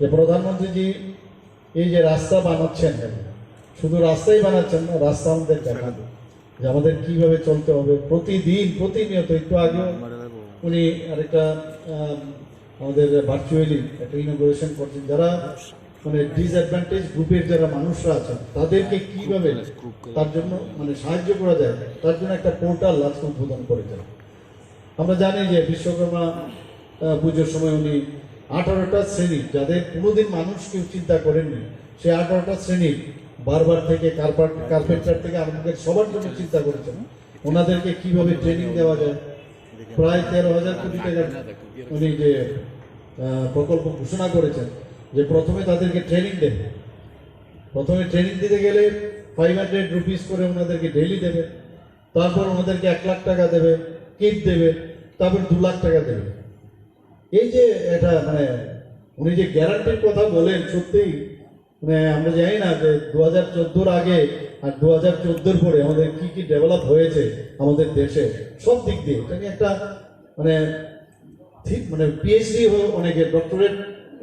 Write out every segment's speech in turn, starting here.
যে প্রধানমন্ত্রীজি এই যে রাস্তা বানাচ্ছেন শুধু রাস্তাই বানাচ্ছেন না রাস্তা আমাদের দেখান যে আমাদের কীভাবে চলতে হবে প্রতিদিন প্রতিনিয়ত একটু আগেও উনি আরেকটা আম, আমাদের ভার্চুয়ালি একটা ইনোগ্রেশন করছেন। যারা মানে ডিসঅ্যাডভান্টেজ গ্রুপের যারা মানুষরা আছেন তাদেরকে কীভাবে তার জন্য মানে সাহায্য করা যায় তার জন্য একটা পোর্টাল আজকে উদ্বোধন করেছেন। আমরা জানি যে বিশ্বকর্মা পুজোর সময় উনি আঠারোটা শ্রেণি যাদের কোনোদিন মানুষ কেউ চিন্তা করেননি, সেই আঠারোটা শ্রেণি বারবার থেকে কার্পার কার্পেন্টার থেকে আরম্ভ সবার জন্য চিন্তা করেছেন। ওনাদেরকে কীভাবে ট্রেনিং দেওয়া যায়? প্রায় তেরো হাজার কোটি টাকার উনি যে প্রকল্প ঘোষণা করেছেন, যে প্রথমে তাদেরকে ট্রেনিং দেবে প্রথমে ট্রেনিং দিতে গেলে ফাইভ হান্ড্রেড রুপিস করে ওনাদেরকে ডেলি দেবে। তারপর ওনাদেরকে এক লাখ টাকা দেবে কিট দেবে, তারপর দু লাখ টাকা দেবে। এই যে এটা মানে উনি যে গ্যারান্টির কথা বলেন সত্যিই মানে আমরা জানি না যে দু হাজার চোদ্দোর আগে আর দু হাজার চোদ্দোর পরে আমাদের কি কি ডেভেলপ হয়েছে আমাদের দেশে, সব দিক দিয়ে। এটা একটা মানে ঠিক মানে পিএইচডি অনেকে ডক্টরেট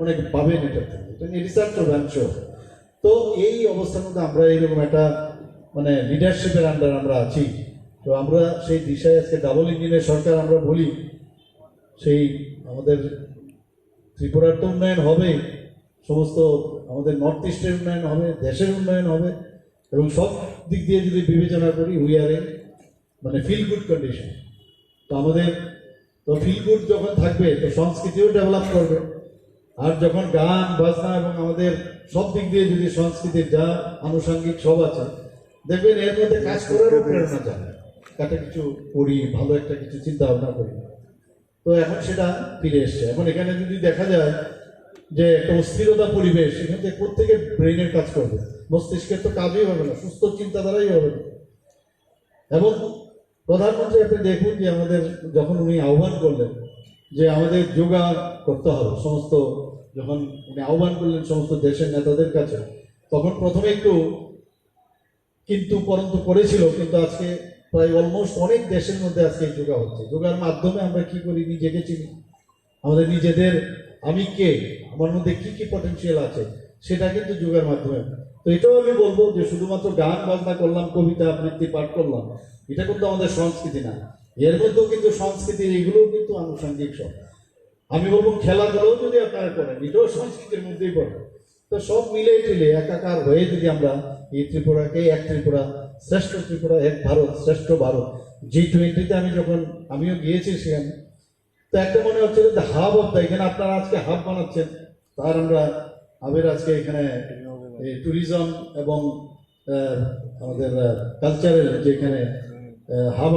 অনেকে পাবেন এটা এটা নিয়ে রিসার্চ ব্রাঞ্চ তো এই অবস্থার মধ্যে আমরা এইরকম একটা মানে লিডারশিপের আন্ডার আমরা আছি। তো আমরা সেই দিশায় আজকে ডাবল ইঞ্জিনের সরকার আমরা বলি, সেই আমাদের ত্রিপুরার তো উন্নয়ন হবে সমস্ত আমাদের নর্থ ইস্টের উন্নয়ন হবে দেশের উন্নয়ন হবে এবং সব দিক দিয়ে যদি বিবেচনা করি উই আর এ মানে ফিল গুড কন্ডিশন তো আমাদের তো ফিল গুড যখন থাকবে তো সংস্কৃতিও ডেভেলপ করবে। আর যখন গান বাজনা এবং আমাদের সব দিক দিয়ে যদি সংস্কৃতির যা আনুষঙ্গিক সব আছে দেখবেন এর মধ্যে কাজ করারও প্রেরণা একটা কিছু করি ভালো একটা কিছু চিন্তা ভাবনা করি। তো এখন সেটা ফিরে এসছে। এখন এখানে যদি দেখা যায় যে একটা অস্থিরতা পরিবেশ, এখান থেকে কোথেকে ব্রেনের কাজ করবে। মস্তিষ্কের তো কাজই হবে না, সুস্থ চিন্তাধারাই হবে না। এবং প্রধানমন্ত্রী, আপনি দেখুন যে আমাদের যখন উনি আহ্বান করলেন যে আমাদের যোগা করতে হবে, সমস্ত যখন উনি আহ্বান করলেন সমস্ত দেশের নেতাদের কাছে, তখন প্রথমে একটু কিন্তু পরন্তু করেছিল, কিন্তু আজকে প্রায় অলমোস্ট অনেক দেশের মধ্যে আজকে যোগা হচ্ছে। যোগার মাধ্যমে আমরা কি করি? নিজেকে চিনি। আমাদের নিজেদের আমি কে? আমার মধ্যে কি কি পটেনশিয়াল আছে? সেটা কিন্তু যোগার মাধ্যমে। তো এটাও আমি বলব যে শুধুমাত্র গান বাজনা করলাম, কবিতা আবৃত্তি, পাঠ করলাম, এটা কিন্তু আমাদের সংস্কৃতি না। এর মধ্যেও কিন্তু সংস্কৃতির এগুলোও কিন্তু আনুষঙ্গিক সব। আমি বলব খেলাধুলাও যদি আপনারা করেন, এটাও সংস্কৃতির মধ্যেই পড়ে তো সব মিলে টিলে একাকার হয়ে যদি আমরা এই ত্রিপুরাকে, এক ত্রিপুরা শ্রেষ্ঠ ত্রিপুরা, এক ভারত, শ্রেষ্ঠ ভারত। জি টোয়েন্টিতে আমি যখন, আমিও গিয়েছি সেখানে তো একটা মনে হচ্ছে যে হাব অফ এখানে আপনারা আজকে হাব বানাচ্ছেন। তার আমরা আমের আজকে এখানে ট্যুরিজম এবং আমাদের কালচারের যেখানে হাব